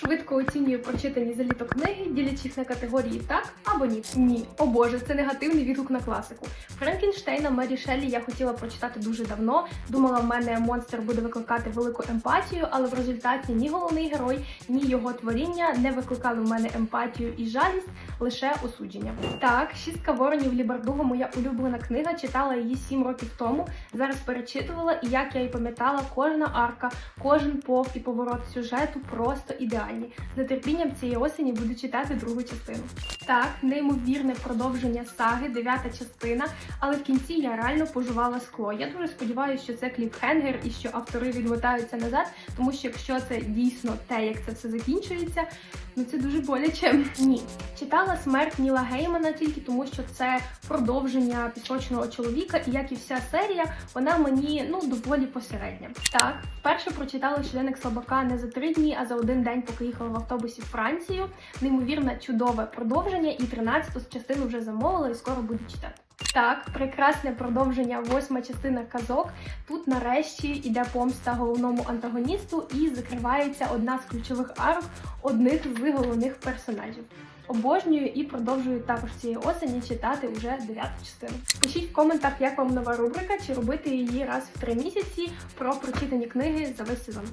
Швидко оцінюю прочитані за літо книги, ділячи їх на категорії так або ні. Ні, о боже, це негативний відгук на класику. Франкенштейна Мері Шеллі я хотіла прочитати дуже давно. Думала, в мене монстр буде викликати велику емпатію, але в результаті ні головний герой, ні його творіння не викликали в мене емпатію і жалість, лише осудження. Так, шістка воронів Лібардуго моя улюблена книга. Читала її сім років тому. Зараз перечитувала, і як я і пам'ятала, кожна арка, кожен пов і поворот сюжету просто ідеальні. З нетерпінням цієї осені буду читати другу частину. Так, неймовірне продовження саги, дев'ята частина, але в кінці я реально пожувала скло. Я дуже сподіваюся, що це кліпхенгер і що автори відмотаються назад, тому що якщо це дійсно те, як це все закінчується, ну це дуже боляче. Ні, читала смерть Ніла Геймана тільки тому, що це продовження пісочного чоловіка, і як і вся серія, вона мені ну доволі посередня. Так, вперше прочитала щоденник слабака не за три дні, а за один день, поки їхала в автобусі в Францію. Неймовірне чудове продовження, і 13-ту частину вже замовила і скоро буду читати. Так, прекрасне продовження, восьма частина казок. Тут нарешті йде помста головному антагоністу і закривається одна з ключових арок одних з головних персонажів. Обожнюю і продовжую також цієї осені читати вже дев'яту частину. Пишіть в коментах, як вам нова рубрика, чи робити її раз в три місяці про прочитані книги за весь сезон.